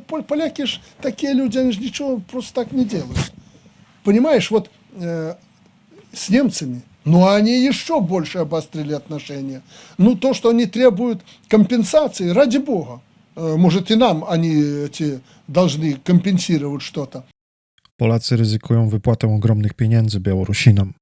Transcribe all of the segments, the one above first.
Пол- Поляки ж такие люди, они же ничего просто так не делают. Понимаешь, вот э, с немцами, ну они еще больше обострили отношения. Ну то, что они требуют компенсации, ради бога. Э, может и нам они эти должны компенсировать что-то. Polacy ryzykują wypłatę ogromnych pieniędzy Białorusinom.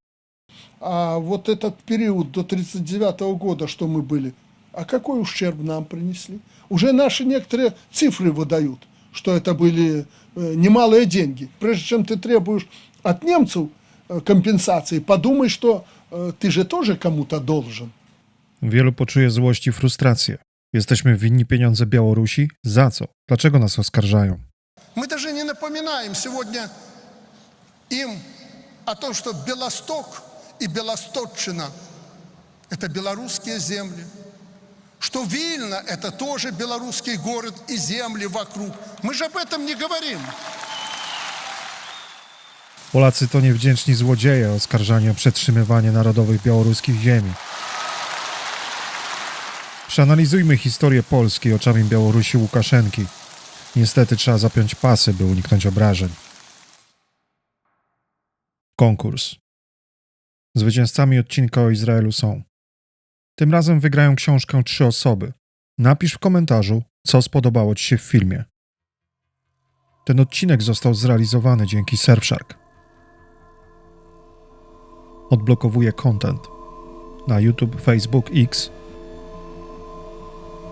А вот этот период до 1939 года, что мы были, а какой ущерб нам принесли? Уже наши некоторые цифры выдают, что это были э, немалые деньги. Прежде чем ты требуешь от немцев э, компенсации, подумай, что э, ты же тоже кому-то должен. Wielu poczuje złość i frustrację. Jesteśmy winni pieniądze Białorusi? Za co? Dlaczego nas oskarżają? Мы даже не напоминаем сегодня им о том, что Белосток и Белосточчина – это белорусские земли, что Вильна – это тоже белорусский город и земли вокруг. Мы же об этом не говорим. Polacy to niewdzięczni złodzieje oskarżani o przetrzymywanie narodowych białoruskich ziemi. Przeanalizujmy historię Polski oczami Białorusi Łukaszenki. Niestety trzeba zapiąć pasy, by uniknąć obrażeń. Konkurs. Zwycięzcami odcinka o Izraelu są. tym razem wygrają książkę trzy osoby. Napisz w komentarzu, co spodobało Ci się w filmie. Ten odcinek został zrealizowany dzięki Surfshark. Odblokowuje content na YouTube, Facebook, X.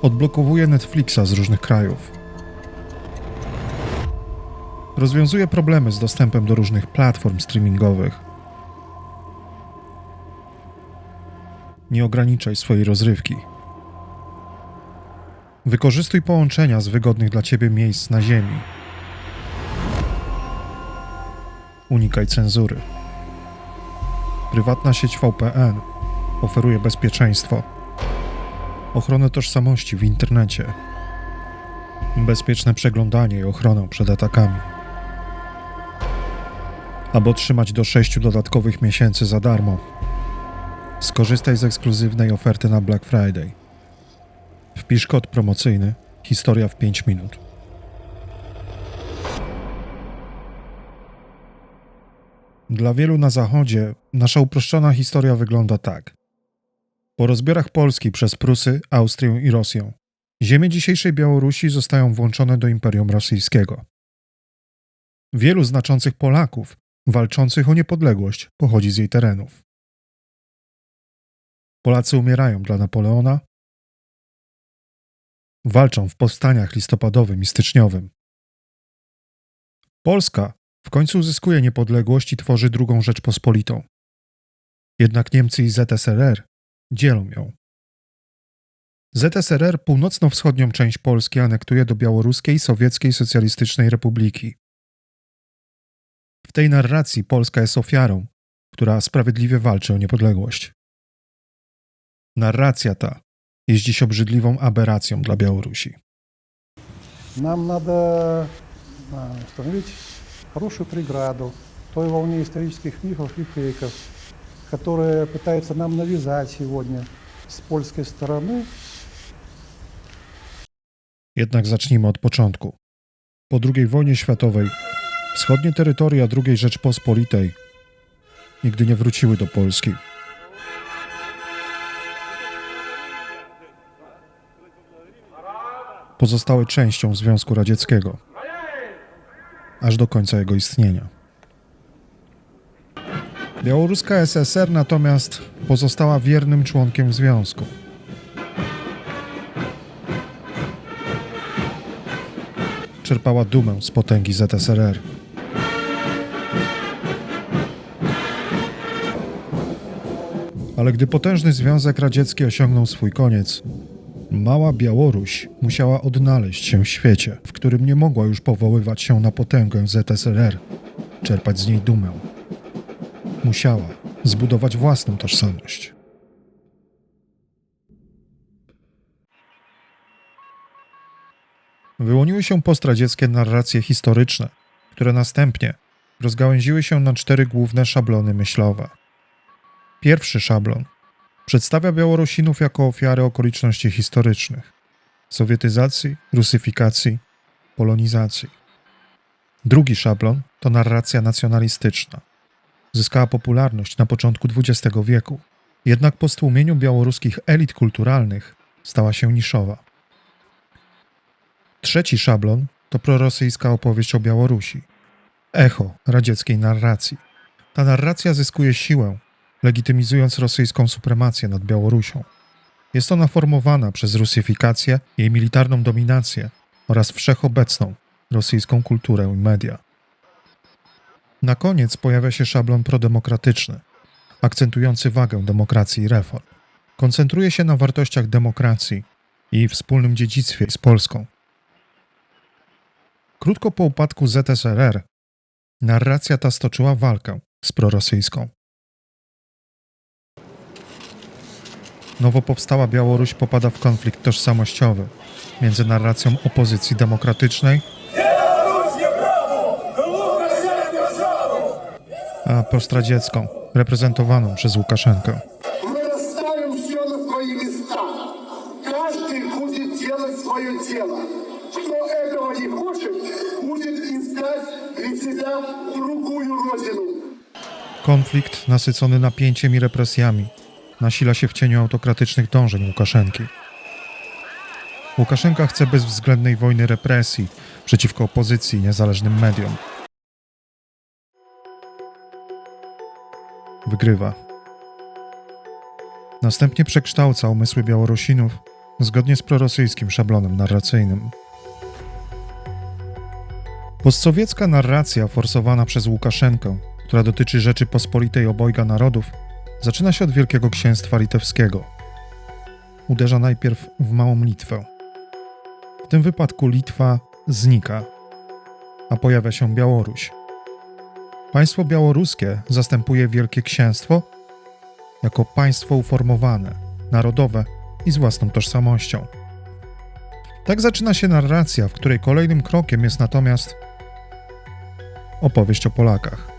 Odblokowuje Netflixa z różnych krajów. Rozwiązuje problemy z dostępem do różnych platform streamingowych. Nie ograniczaj swojej rozrywki. Wykorzystuj połączenia z wygodnych dla Ciebie miejsc na Ziemi. Unikaj cenzury. Prywatna sieć VPN oferuje bezpieczeństwo, ochronę tożsamości w internecie, bezpieczne przeglądanie i ochronę przed atakami. Aby otrzymać do 6 dodatkowych miesięcy za darmo, skorzystaj z ekskluzywnej oferty na Black Friday. Wpisz kod promocyjny Historia w 5 minut. Dla wielu na Zachodzie nasza uproszczona historia wygląda tak. Po rozbiorach Polski przez Prusy, Austrię i Rosję, ziemie dzisiejszej Białorusi zostają włączone do Imperium Rosyjskiego. Wielu znaczących Polaków walczących o niepodległość pochodzi z jej terenów. Polacy umierają dla Napoleona, walczą w powstaniach listopadowym i styczniowym. Polska w końcu uzyskuje niepodległość i tworzy drugą Rzeczpospolitą. Jednak Niemcy i ZSRR dzielą ją. ZSRR północno-wschodnią część Polski anektuje do Białoruskiej Sowieckiej Socjalistycznej Republiki. W tej narracji Polska jest ofiarą, która sprawiedliwie walczy o niepodległość. Narracja ta jest dziś obrzydliwą aberracją dla Białorusi. Нам надо а, установить хорошую преграду той волне исторических мифов и фейков, которые пытаются нам навязать сегодня с польской стороны. Jednak zacznijmy od początku. Po II wojnie światowej wschodnie terytoria II Rzeczpospolitej nigdy nie wróciły do Polski. Pozostały częścią Związku Radzieckiego aż do końca jego istnienia. Białoruska SSR natomiast pozostała wiernym członkiem związku. czerpała dumę z potęgi ZSRR. Ale gdy potężny Związek Radziecki osiągnął swój koniec, mała Białoruś musiała odnaleźć się w świecie, w którym nie mogła już powoływać się na potęgę ZSRR, czerpać z niej dumę. Musiała zbudować własną tożsamość. Wyłoniły się postradzieckie narracje historyczne, które następnie rozgałęziły się na cztery główne szablony myślowe. Pierwszy szablon przedstawia Białorusinów jako ofiary okoliczności historycznych, sowietyzacji, rusyfikacji polonizacji. Drugi szablon to narracja nacjonalistyczna. Zyskała popularność na początku XX wieku, jednak po stłumieniu białoruskich elit kulturalnych stała się niszowa. Trzeci szablon to prorosyjska opowieść o Białorusi. Echo radzieckiej narracji. Ta narracja zyskuje siłę, legitymizując rosyjską supremację nad Białorusią. Jest ona formowana przez rusyfikację, jej militarną dominację oraz wszechobecną rosyjską kulturę i media. Na koniec pojawia się szablon prodemokratyczny, akcentujący wagę demokracji i reform. Koncentruje się na wartościach demokracji i wspólnym dziedzictwie z Polską. Krótko po upadku ZSRR narracja ta stoczyła walkę z prorosyjską. Nowo powstała Białoruś popada w konflikt tożsamościowy między narracją opozycji demokratycznej a postradziecką, reprezentowaną przez Łukaszenkę. Konflikt nasycony napięciem i represjami nasila się w cieniu autokratycznych dążeń Łukaszenki. Łukaszenka chce bezwzględnej wojny represji przeciwko opozycji i niezależnym mediom. Wygrywa. Następnie przekształca umysły Białorusinów zgodnie z prorosyjskim szablonem narracyjnym. Postsowiecka narracja forsowana przez Łukaszenkę, która dotyczy Rzeczypospolitej obojga narodów, zaczyna się od Wielkiego Księstwa Litewskiego. Uderza najpierw w Małą Litwę. W tym wypadku Litwa znika, a pojawia się Białoruś. Państwo białoruskie zastępuje Wielkie Księstwo jako państwo uformowane, narodowe i z własną tożsamością. Tak zaczyna się narracja, w której kolejnym krokiem jest natomiast opowieść o Polakach.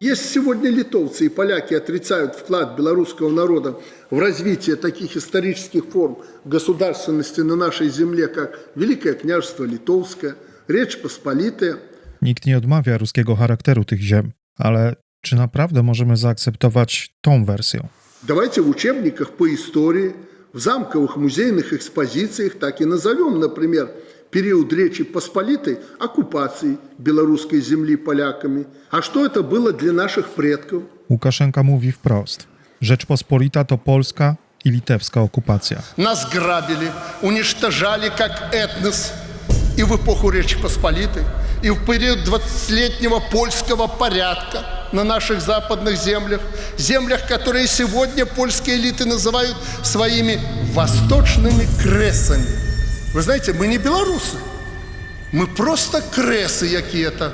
Если сегодня литовцы и поляки отрицают вклад белорусского народа в развитие таких исторических форм государственности на нашей земле, как Великое княжество Литовское, Речь Посполитая, Nikt nie odmawia ruskiego charakteru tych ziem, ale czy naprawdę możemy zaakceptować tą wersję? давайте в учебниках по истории, в замковых музейных экспозициях так и назовем, например, период Речи Посполитой оккупацией белорусской земли поляками. А что это было для наших предков? Łukaszenka mówi wprost: Rzeczpospolita to polska i litewska okupacja. Нас грабили, уничтожали как этнос и в эпоху Речи Посполитой, и в период 20-летнего польского порядка на наших западных землях, землях, которые сегодня польские элиты называют своими восточными кресами. Вы знаете, мы не белорусы, мы просто кресы какие-то.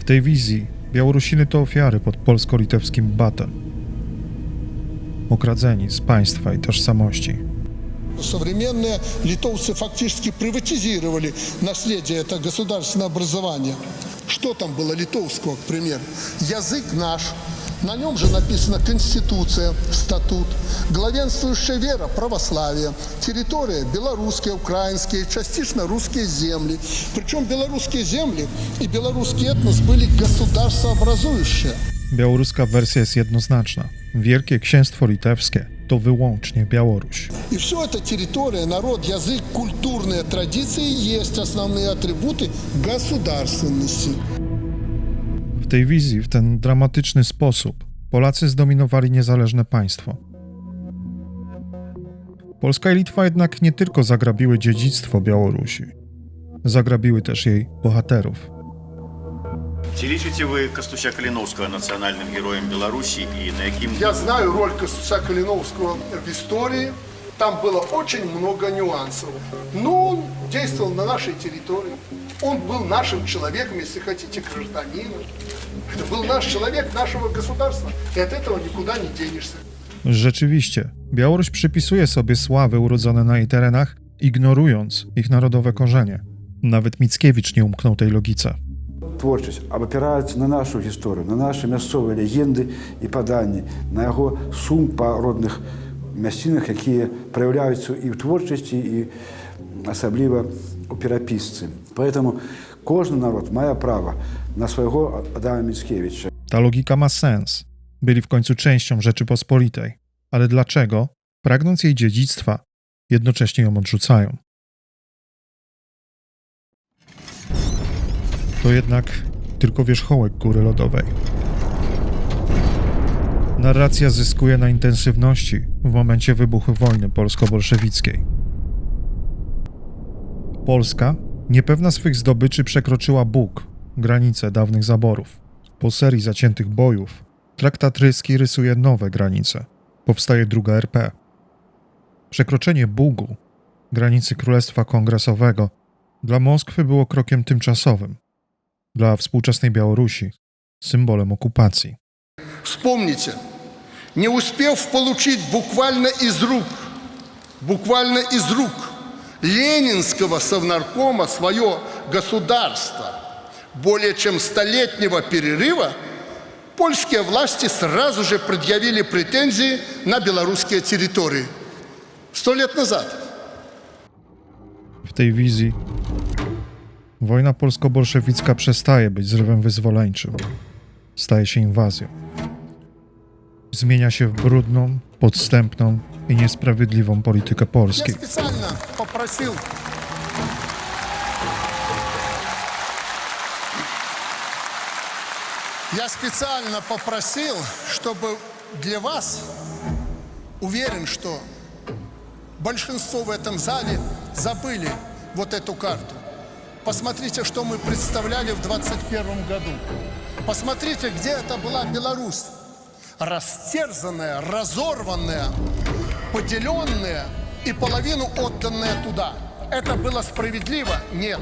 W tej wizji Białorusiny to ofiary pod polsko-litewskim batem. Okradzeni z państwa i tożsamości. Современные литовцы фактически приватизировали наследие это государственное образование. Что там было литовского, к примеру? Язык наш, на нем же написана Конституция, статут, главенствующая вера – православие, территория – белорусские, украинские, частично русские земли. Причем белорусские земли и белорусский этнос были государствообразующие. Białoruska wersja jest jednoznaczna. Wielkie Księstwo Litewskie to wyłącznie Białoruś. И все это территория, народ, язык, культурные традиции есть основные атрибуты государственности. W tej wizji, w ten dramatyczny sposób, Polacy zdominowali niezależne państwo. Polska i Litwa jednak nie tylko zagrabiły dziedzictwo Białorusi, zagrabiły też jej bohaterów. Ці лічыце вы Кастуся Каліноўскага нацыянальным героем Беларусі і на якім Я знаю роль Костуша Калиновского в истории. Там было очень много нюансов. Но он действовал на нашей территории. Он был нашим человеком, если хотите, гражданином. Это был наш человек нашего государства. И от этого никуда не денешься. Rzeczywiście, Białoruś przypisuje sobie sławy urodzone na jej terenach, ignorując ich narodowe korzenie. Nawet Mickiewicz nie umknął tej logice. творчасць абапіраецца на нашу гісторыю на нашы мясцовыя легенды і паданні на яго сум па родных мясцінах, якія праяўляюцца і ў творчасці і асабліва у перапісцы. Поэтому кожны народ мае права на свайго Адама Міцкевіча. Ta logika ma sens. Byli w końcu częścią Rzeczypospolitej. Ale dlaczego, pragnąc jej dziedzictwa, jednocześnie ją odrzucają? To jednak tylko wierzchołek góry lodowej. Narracja zyskuje na intensywności w momencie wybuchu wojny polsko-bolszewickiej. Polska, niepewna swych zdobyczy, przekroczyła Bóg, granice dawnych zaborów. Po serii zaciętych bojów, traktat ryski rysuje nowe granice. Powstaje druga RP. Przekroczenie Bugu, granicy Królestwa Kongresowego, dla Moskwy było krokiem tymczasowym. Dla współczesnej Białorusi symbolem okupacji. Вспомните, не успев получить буквально из рук, буквально из рук ленинского совнаркома свое государство более чем столетнего перерыва, польские власти сразу же предъявили претензии на белорусские территории. Сто лет назад. W tej wizji wojna polsko-bolszewicka przestaje być zrywem wyzwoleńczym, staje się. Zmienia się w brudną, podstępną i niesprawiedliwą politykę Polski. попросил Я специально попросил, чтобы для вас, уверен, что большинство в этом зале забыли вот эту карту. Посмотрите, что мы представляли в 21 году. Посмотрите, где это была Беларусь. Растерзанная, разорванная, поделенная и половину отданная туда. Это было справедливо? Нет.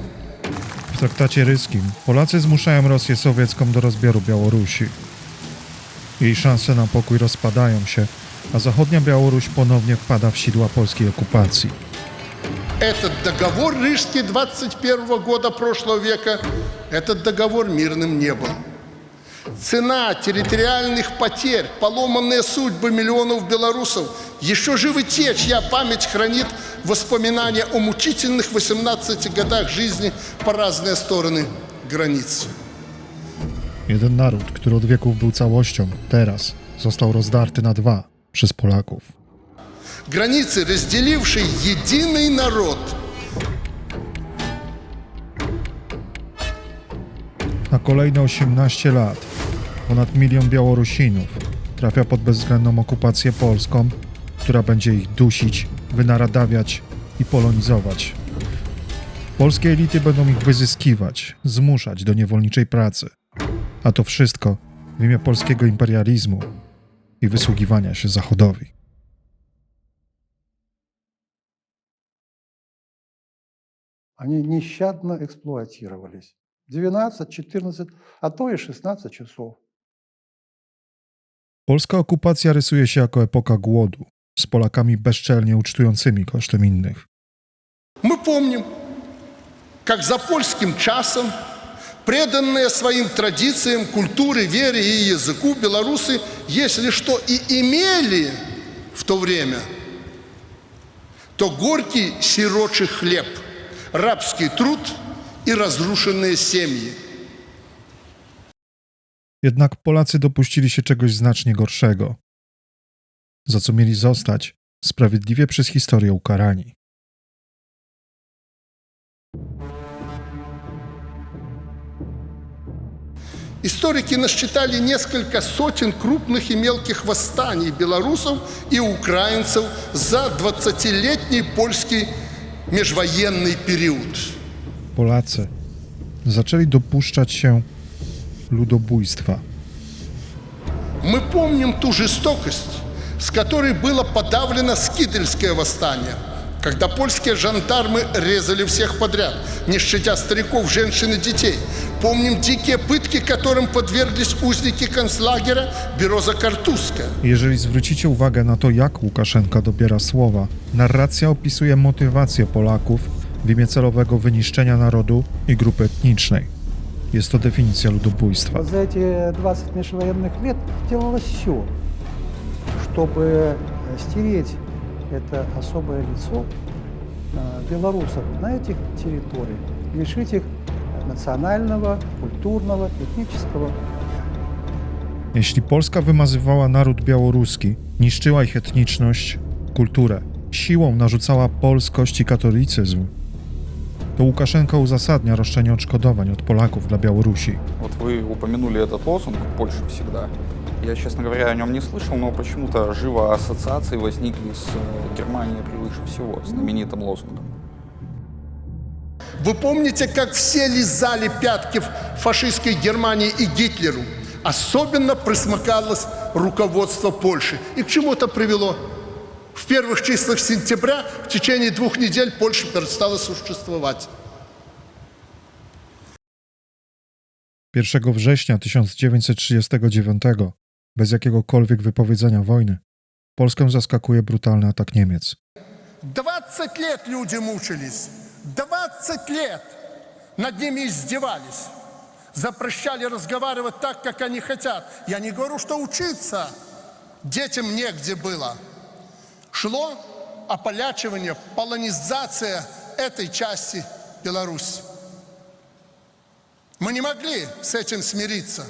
W traktacie ryskim Polacy zmuszają Rosję sowiecką do rozbioru Białorusi. Jej szanse na pokój rozpadają się, a zachodnia Białoruś ponownie wpada w sidła polskiej okupacji. Этот договор Рижский 21 года прошлого века, этот договор мирным не был. Цена территориальных потерь, поломанные судьбы миллионов белорусов еще живы те, чья память хранит воспоминания о мучительных 18 годах жизни по разные стороны границ. Jeden naród, który od wieków był całością, teraz został rozdarty na dwa przez Polaków. Границы, разделившие единый народ – Na kolejne 18 lat ponad milion Białorusinów trafia pod bezwzględną okupację polską, która będzie ich dusić, wynaradawiać i polonizować. Polskie elity będą ich wyzyskiwać, zmuszać do niewolniczej pracy. A to wszystko w imię polskiego imperializmu i wysługiwania się Zachodowi. Они нещадно эксплуатировались. 12, 14, а то и 16 часов. Polska okupacja rysuje się jako epoka głodu, z Polakami bezczelnie ucztującymi kosztem innych. Мы помним, как за польским часом, преданные своим традициям, культуре, вере и языку, белорусы, если что и имели в то время, то горький сирочий хлеб, рабский труд и разрушенные семьи. Jednak Polacy dopuścili się czegoś znacznie gorszego, za co mieli zostać sprawiedliwie przez historię ukarani. Историки насчитали несколько сотен крупных и мелких восстаний белорусов и украинцев за 20-летний польский межвоенный период. Polacy zaczęli dopuszczać się ludobójstwa. Мы помним ту жестокость, с которой было подавлено Скидельское восстание, когда польские жандармы резали всех подряд, не щадя стариков, женщин и детей. Помним дикие пытки, которым подверглись узники концлагеря Бероза Картузская. Jeżeli zwrócicie uwagę na to, jak Łukaszenka dobiera słowa, narracja opisuje motywację Polaków w imię celowego wyniszczenia narodu i grupy etnicznej. Jest to definicja ludobójstwa. Вот за эти 20 межвоенных лет делалось все, чтобы стереть это особое лицо э, белорусов на этих территориях, лишить их национального, культурного, этнического Jeśli Polska wymazywała naród białoruski, niszczyła ich etniczność, kulturę, siłą narzucała polskość i katolicyzm, to Łukaszenka uzasadnia roszczenie odszkodowań od Polaków dla Białorusi. Вот вы упомянули этот лозунг «Польша всегда». Я, честно говоря, о нем не слышал, но почему-то живо ассоциации возникли с э, Германией превыше всего, знаменитым лозунгом. Вы помните, как все лизали пятки фашистской Германии и Гитлеру? Особенно присмыкалось руководство Польши. И к чему это привело? В первых числах сентября в течение двух недель Польша перестала существовать. 1 września 1939, bez jakiegokolwiek wypowiedzenia wojny, Polskę zaskakuje brutalny atak Niemiec. 20 лет люди мучились. 20 лет над ними издевались. Запрещали разговаривать так, как они хотят. Я не говорю, что учиться детям негде было. Шло ополячивание, полонизация этой части Беларуси. Мы не могли с этим смириться.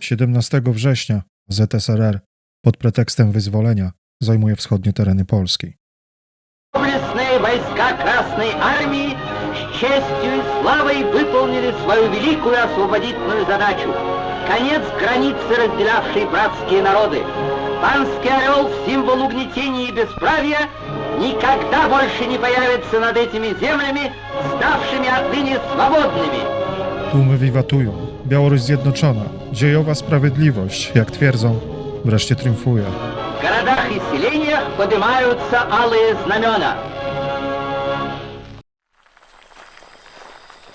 17 września ZSRR pod pretekstem wyzwolenia zajmuje wschodnie tereny Polski. Доблестные войска Красной Армии с честью и славой выполнили свою великую освободительную задачу. Конец границы, разделявшей братские народы. Панский орел, символ угнетения и бесправия, никогда больше не появится над этими землями, ставшими отныне свободными. Tłumy wiwatują. Białoruś zjednoczona. Dziejowa sprawiedliwość, jak twierdzą, wreszcie triumfuje. В городах и селениях поднимаются алые знамена.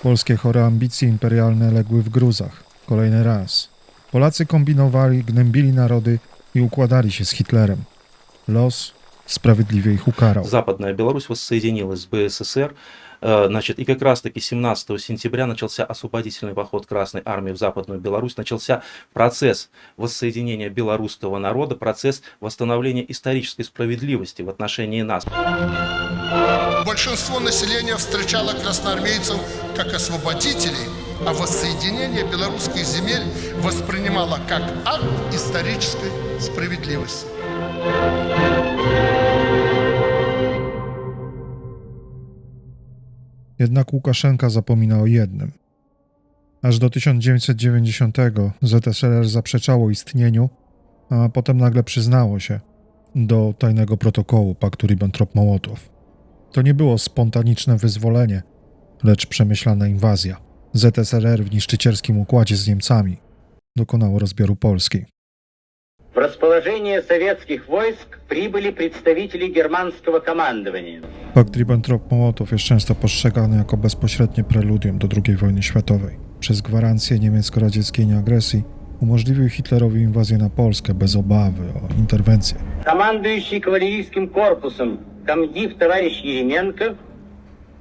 Polskie chore ambicje imperialne legły w gruzach. Kolejny raz. Polacy kombinowali, gnębili narody i układali się z Hitlerem. Los sprawiedliwie ich ukarał. Западная Беларусь воссоединилась с БССР. Э, Значит, и как раз-таки 17 сентября начался освободительный поход Красной Армии в Западную Беларусь, начался процесс воссоединения белорусского народа, процесс восстановления исторической справедливости в отношении нас. Большинство населения встречало красноармейцев как освободителей, а воссоединение белорусских земель воспринимало как акт исторической справедливости. Jednak Łukaszenka zapomina o jednym. Aż do 1990 ZSRR zaprzeczało istnieniu, a potem nagle przyznało się do tajnego protokołu paktu Ribbentrop-Mołotow. To nie było spontaniczne wyzwolenie, lecz przemyślana inwazja. ZSRR w niszczycielskim układzie z Niemcami dokonało rozbioru Polski. В расположение советских войск прибыли представители германского командования. Pakt Ribbentrop-Mołotow jest często postrzegany jako bezpośrednie preludium do II wojny światowej. Przez gwarancję niemiecko-radzieckiej nieagresji umożliwił Hitlerowi inwazję na Polskę bez obawy o interwencję. Командующий кавалерийским корпусом комдив товарищ Еременко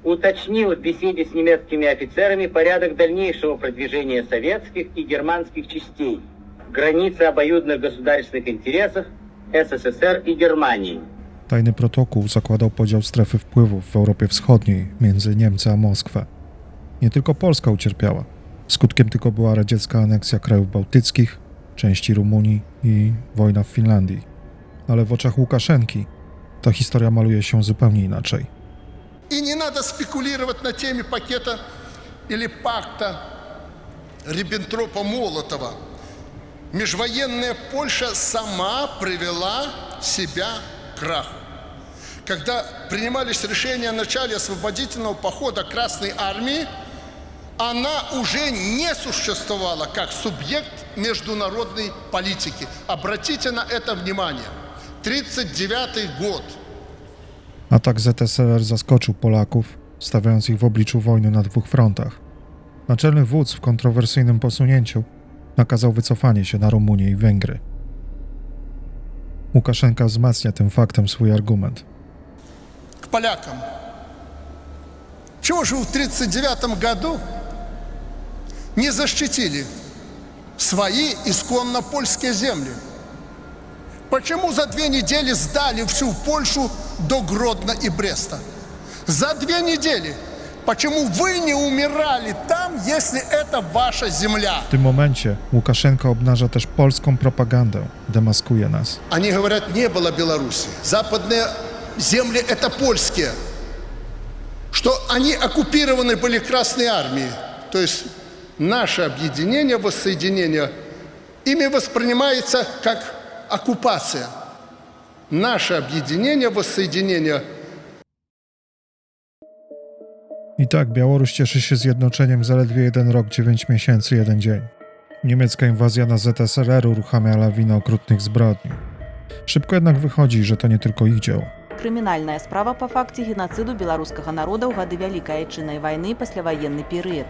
уточнил в беседе с немецкими офицерами порядок дальнейшего продвижения советских и германских частей в границе обоюдных государственных интересов СССР и Германии. Tajny protokół zakładał podział strefy wpływów w Europie Wschodniej między Niemcy a Moskwę. Nie tylko Polska ucierpiała. Skutkiem tylko była radziecka aneksja krajów bałtyckich, części Rumunii i wojna w Finlandii. Ale w oczach Łukaszenki ta historia maluje się zupełnie inaczej. И не надо спекулировать на теме пакета или пакта Риббентропа-Молотова. Межвоенная Польша сама привела себя к краху. Когда принимались решения о начале освободительного похода Красной Армии, она уже не существовала как субъект международной политики. Обратите на это внимание. 1939 год – Atak ZSRR zaskoczył Polaków, stawiając ich w obliczu wojny na dwóch frontach. Naczelny wódz w kontrowersyjnym posunięciu nakazał wycofanie się na Rumunię i Węgry. Łukaszenka wzmacnia tym faktem swój argument. к полякам. Чего же вы в 1939 году не защитили свои исконно польские земли? Почему за две недели сдали всю Польшу до Гродно и Бреста? За две недели. Почему вы не умирали там, если это ваша земля? W tym momencie Łukaszenka obnaża też polską propagandę, demaskuje nas. Они говорят, не было Беларуси. Западные земли – это польские. Что они оккупированы были Красной Армией. То есть наше объединение, воссоединение, ими воспринимается как оккупация. Наше объединение, воссоединение – I tak Białoruś cieszy się zjednoczeniem zaledwie jeden rok, 9 miesięcy, jeden dzień. Niemiecka inwazja na ZSRR uruchamia lawinę okrutnych zbrodni. Szybko jednak wychodzi, że to nie tylko ich dzieło. Крымінальная справа па факце генацыду беларускага народа ў гады вялікай айчыннай вайны пасляваенны перыяд.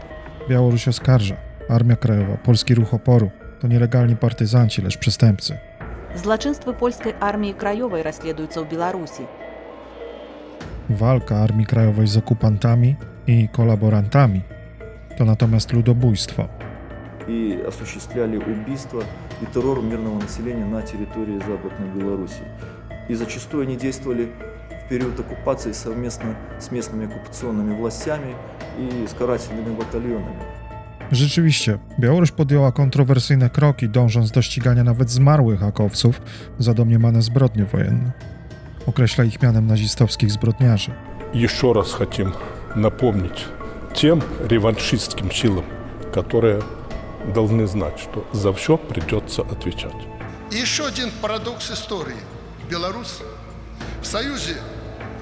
Białoruś oskarża. Armia Krajowa, Polski Ruch Oporu to nielegalni partyzanci, lecz przestępcy. Злачынствы польскай арміі краёвай расследуюцца ў Беларусі. Walka Armii Krajowej z okupantami i kolaborantami to natomiast ludobójstwo. и осуществляли убийства и террор мирного населения на территории Западной Беларуси. И зачастую они действовали в период оккупации совместно с местными оккупационными властями и с карательными батальонами. Rzeczywiście, Białoruś podjęła kontrowersyjne kroki, dążąc do ścigania nawet zmarłych hakowców za domniemane zbrodnie wojenne. Określa ich mianem nazistowskich zbrodniarzy. Еще раз хотим напомнить тем реваншистским силам, которые должны знать, что за все придется отвечать. Еще один парадокс истории. Беларусь в союзе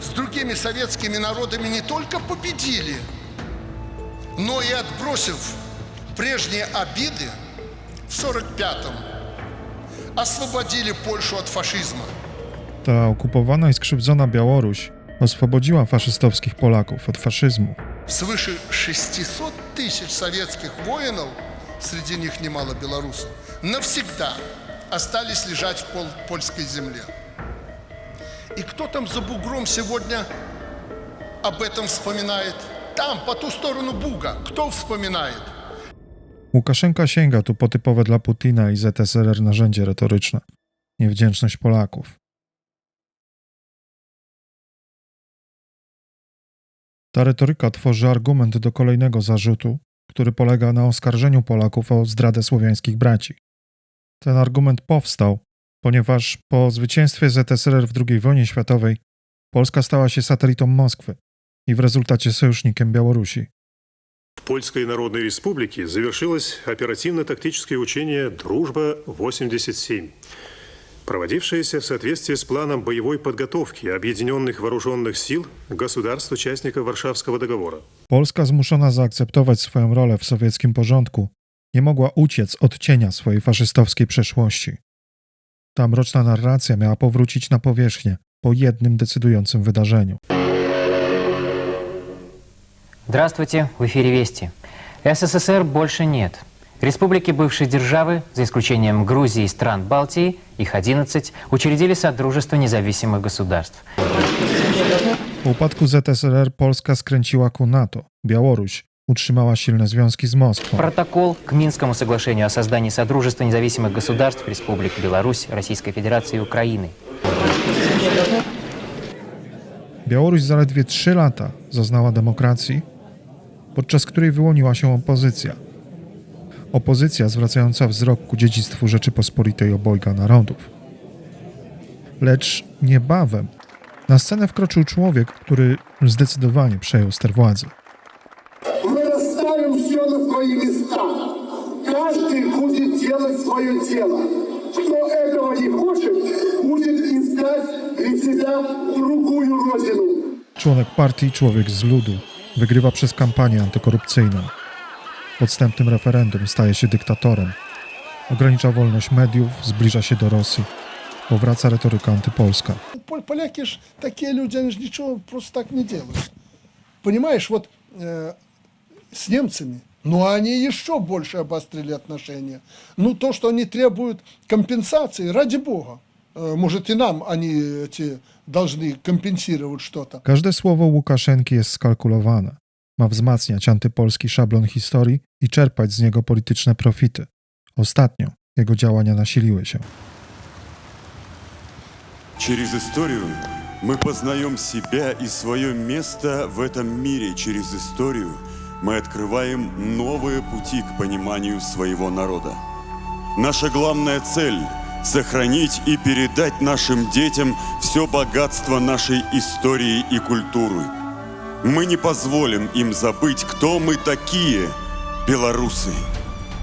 с другими советскими народами не только победили, но и отбросив прежние обиды, в 45-м освободили Польшу от фашизма. Ta okupowana i skrzywdzona Białoruś oswobodziła faszystowskich Polaków od faszyzmu. Свыше 600 тысяч советских воинов, среди них немало белорусов, навсегда остались лежать в пол- польской земле. И кто там за бугром сегодня об этом вспоминает? Там, по ту сторону Буга, кто вспоминает? Łukaszenka sięga tu po typowe dla Putina i ZSRR narzędzie retoryczne niewdzięczność Polaków. Ta retoryka tworzy argument do kolejnego zarzutu, który polega na oskarżeniu Polaków o zdradę słowiańskich braci. Ten argument powstał, ponieważ po zwycięstwie ZSRR w II wojnie światowej Polska stała się satelitą Moskwy i w rezultacie sojusznikiem Białorusi. В Польской Народной Республике завершилось оперативно-тактическое учение «Дружба-87», проводившееся в соответствии с планом боевой подготовки Объединенных Вооруженных Сил государств-участников Варшавского договора. Polska zmuszona zaakceptować swoją rolę w sowieckim porządku, nie mogła uciec od cienia swojej faszystowskiej przeszłości. Ta mroczna narracja miała powrócić na powierzchnię po jednym decydującym wydarzeniu. Здравствуйте, в эфире Вести. СССР больше нет. Республики бывшей державы, за исключением Грузии и стран Балтии, их 11, учредили Содружество независимых государств. Po upadku ZSRR Polska skręciła ku NATO. Białoruś utrzymała silne związki z Moskwą. Протокол к Минскому соглашению о создании Содружества независимых государств Республик Беларусь, Российской Федерации и Украины. Białoruś zaledwie trzy lata zaznała demokracji, podczas której wyłoniła się opozycja. Opozycja zwracająca wzrok ku dziedzictwu Rzeczypospolitej obojga narodów. Lecz niebawem na scenę wkroczył człowiek, który zdecydowanie przejął ster władzy. Мы расставим все на свои места. Каждый будет делать свое дело. Кто этого не хочет, будет искать для себя другую родину. Członek partii Człowiek z Ludu wygrywa przez kampanię antykorupcyjną. W podstępnym referendum staje się dyktatorem. Ogranicza wolność mediów, zbliża się do Rosji. Powraca retoryka antypolska. Пол- Поляки ж такие люди, они же ничего просто так не делают. Понимаешь, вот э, с немцами, ну они еще больше обострили отношения. Ну то, что они требуют компенсации, ради бога. Э, может и нам они эти должны компенсировать что-то. Każde słowo Łukaszenki jest skalkulowane. Ma wzmacniać antypolski szablon historii i czerpać z niego polityczne profity. Ostatnio jego działania nasiliły się. Через историю мы познаем себя и свое место в этом мире. Через историю мы открываем новые пути к пониманию своего народа. Наша главная цель – сохранить и передать нашим детям все богатство нашей истории и культуры. Мы не позволим им забыть, кто мы такие, белорусы.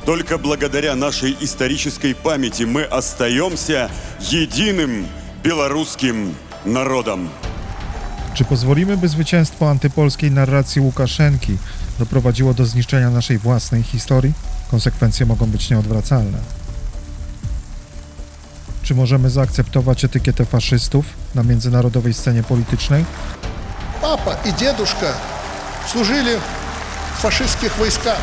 Только благодаря нашей исторической памяти мы остаемся единым белорусским народом. Czy pozwolimy, by zwycięstwo antypolskiej narracji Łukaszenki doprowadziło do zniszczenia naszej własnej historii? Konsekwencje mogą być nieodwracalne. Czy możemy zaakceptować etykietę faszystów na międzynarodowej scenie politycznej? Папа и дедушка служили в фашистских войсках.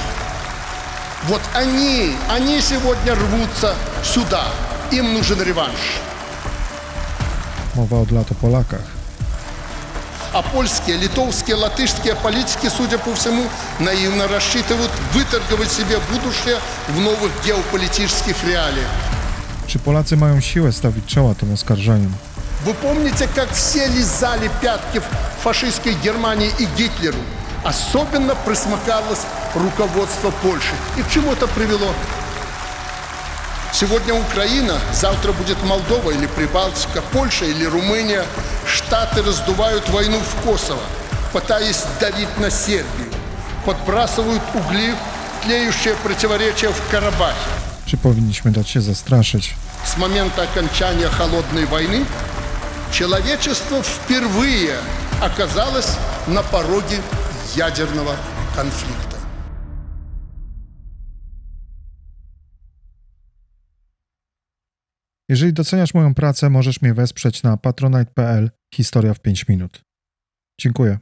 Вот они, они сегодня рвутся сюда. Им нужен реванш. Mowa od lat o Polakach. А польские, литовские, латышские политики, судя по всему, наивно рассчитывают выторговать себе будущее в новых геополитических реалиях. Czy Polacy mają siłę stawić czoła tym oskarżeniom? Вы помните, как все лизали пятки в фашистской Германии и Гитлеру? Особенно присмыкалось руководство Польши. И к чему это привело? Сегодня Украина, завтра будет Молдова или Прибалтика, Польша или Румыния. Штаты раздувают войну в Косово, пытаясь давить на Сербию. Подбрасывают угли в тлеющее противоречие в Карабахе. Czy powinniśmy dać się zastraszyć? С момента окончания Холодной войны человечество впервые оказалось на пороге ядерного конфликта. Jeżeli doceniasz moją pracę, możesz mnie wesprzeć na patronite.pl Historia w 5 minut. Dziękuję.